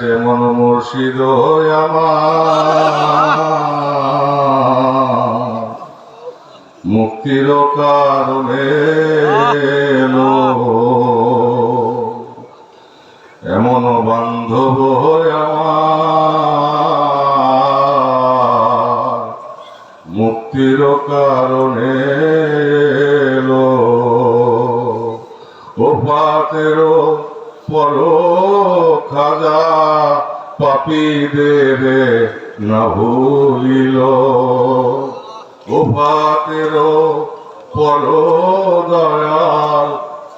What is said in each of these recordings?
মন মুর্শিদ মুক্তির কারণে। এমন বান্ধব মুক্তির কারণে। ও পাতেরও পর খাজা পাপি পাপীদের না ভুলিল। ও পাতের পর দয়াল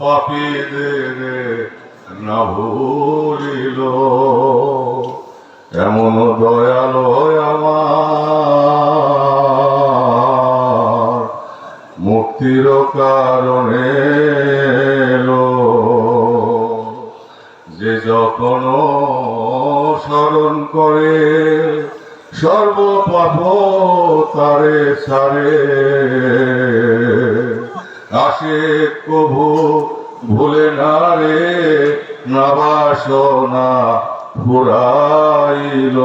পাপীদের না ভুলিল। এমন দয়াল আমার, মুক্তির কারণে যখন স্মরণ করে, সর্বপাপ তারে সারে। আসে কভু ভুলে না রে নাবাসনা ফুরাইল।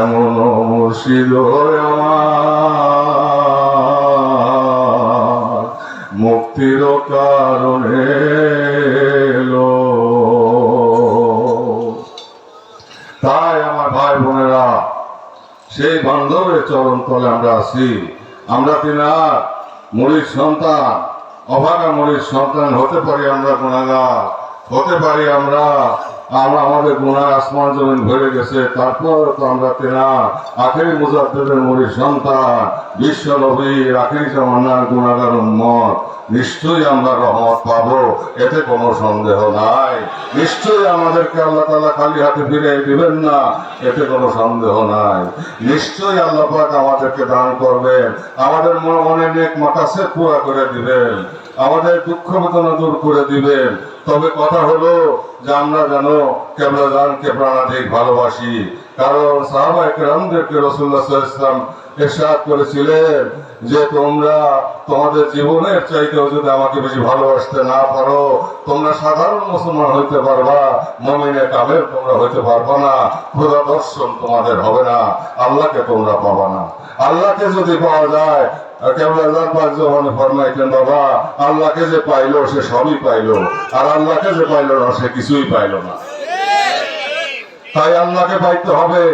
এমন মুর্শিদ আমার। মুক্তির কারণে। তাই আমার ভাই বোনেরা, সেই বান্ধবের চরণ তলে আমরা আছি আমরা তিনার মরির সন্তান, অভাগা মরির সন্তান হতে পারি আমরা গুণাগার, হতে পারি আমরা আমরা আমাদের গুণার আসমান জমিন ভরে গেছে, তারপর তো আমরা তেনা আখেরি মুজাদ্দেদের মুড়ির সন্তান, বিশ্ব নবীর আখেরি জামানার গুণাগার উন্মত নিশ্চয়ই আমরা রহমত পাবো, এতে কোনো সন্দেহ নাই। নিশ্চয়ই আমাদেরকে আল্লাহ তালা খালি হাতে ফিরে দিবেন না, এতে কোনো সন্দেহ নাই। নিশ্চয়ই আল্লাহ পাক আমাদেরকে দান করবেন, আমাদের মনে মনে নেক মাকাসে পুরা করে দিবেন। আমাদের দুঃখ বেদনা দূর করে দিবেন। তবে কথা হলো যে আমরা যেন কেবলা দানকে প্রাণাধিক ভালোবাসি। কারণ সাহাবা একরামদেরকে রসুল্লাহ ইসলাম এরশাদ করেছিলেন যে তোমরা তোমাদের জীবনের চাইতেও যদি আমাকে বেশি ভালোবাসতে না পারো, তোমরা সাধারণ মুসলমান হইতে পারবা মমিনে কামের তোমরা হইতে পারবা না, খোদা দর্শন তোমাদের হবে না, আল্লাহকে তোমরা পাবা না। আল্লাহকে যদি পাওয়া যায় আল্লাহকে যে পাইলো সে সবই পাইলো, আর আল্লাহকে যে পাইলো না সে কিছুই পাইলো না। তাই আল্লাহকে পাইতে হবে।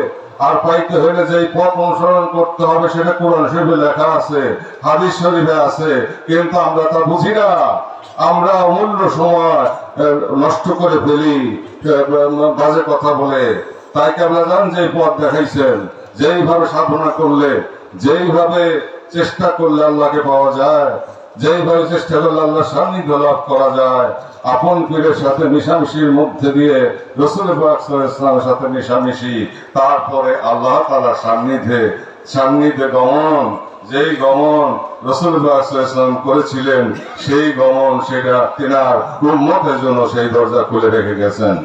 আর পাইতে হলে যে পথ অনুসরণ করতে হবে, সেটা কোরআন শরীফে লেখা আছে, হাদিস শরীফে আছে। কিন্তু আমরা তা বুঝি না। আমরা অমূল্য সময় নষ্ট করে ফেলি বাজে কথা বলে। তাই কেবলা যান যে পথ দেখাইছেন? যেইভাবে সাধনা করলে, যেইভাবে চেষ্টা করলে আল্লাহকে পাওয়া যায় যেইভাবে চেষ্টা করলে আল্লাহ সান্নিধ্য লাভ করা যায়, আপন পীরের সাথে মিশামিশির মধ্যে দিয়ে রসুল ইসলামের সাথে মিশামিশি, তারপরে আল্লাহ তালার সান্নিধ্যে সান্নিধ্যে গমন, যেই গমন রসুল ইসলাম করেছিলেন, সেই গমন সেটা তিনার উন্মতের জন্য সেই দরজা খুলে রেখে গেছেন।